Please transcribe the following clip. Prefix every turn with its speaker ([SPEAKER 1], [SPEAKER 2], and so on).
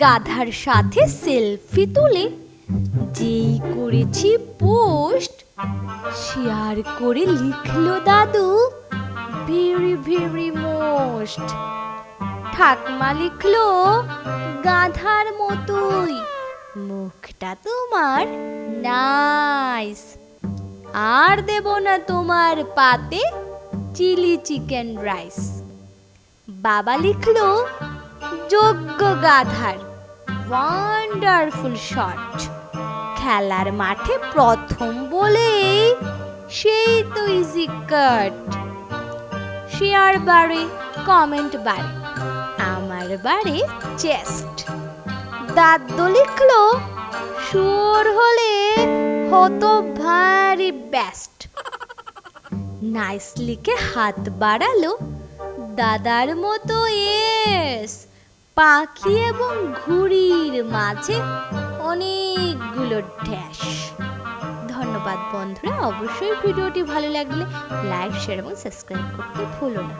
[SPEAKER 1] গাধার সাথে সেলফি তুলে। যেই করেছি পোস্ট শেয়ার করে লিখলো দাদু। ভেরি ভেরি মোস্ট ঠাকমা লিখলো, গাধার মতোই। মুখটা তোমার নাইস আর দেব না তোমার পাতে চিলি চিকেন রাইস বাবা লিখলো যোগ্য গাধার ওয়ান্ডারফুল শট খেলার মাঠে প্রথম বলেই সেই তো ইজি কাট শেয়ার বাড়ে কমেন্ট বাড়ে আমার বাড়ে চেস্ট দাদ্দ লিখলো, সুর হলে হতো ভারী বেস্ট নাইসলিকে হাত বাড়ালো, দাদার মতো এস পাখি এবং ঘুড়ির মাঝে অনেকগুলো ড্যাশ। ধন্যবাদ বন্ধুরা, অবশ্যই ভিডিওটি ভালো লাগলে লাইক, শেয়ার এবং সাবস্ক্রাইব করতে ভুলো না।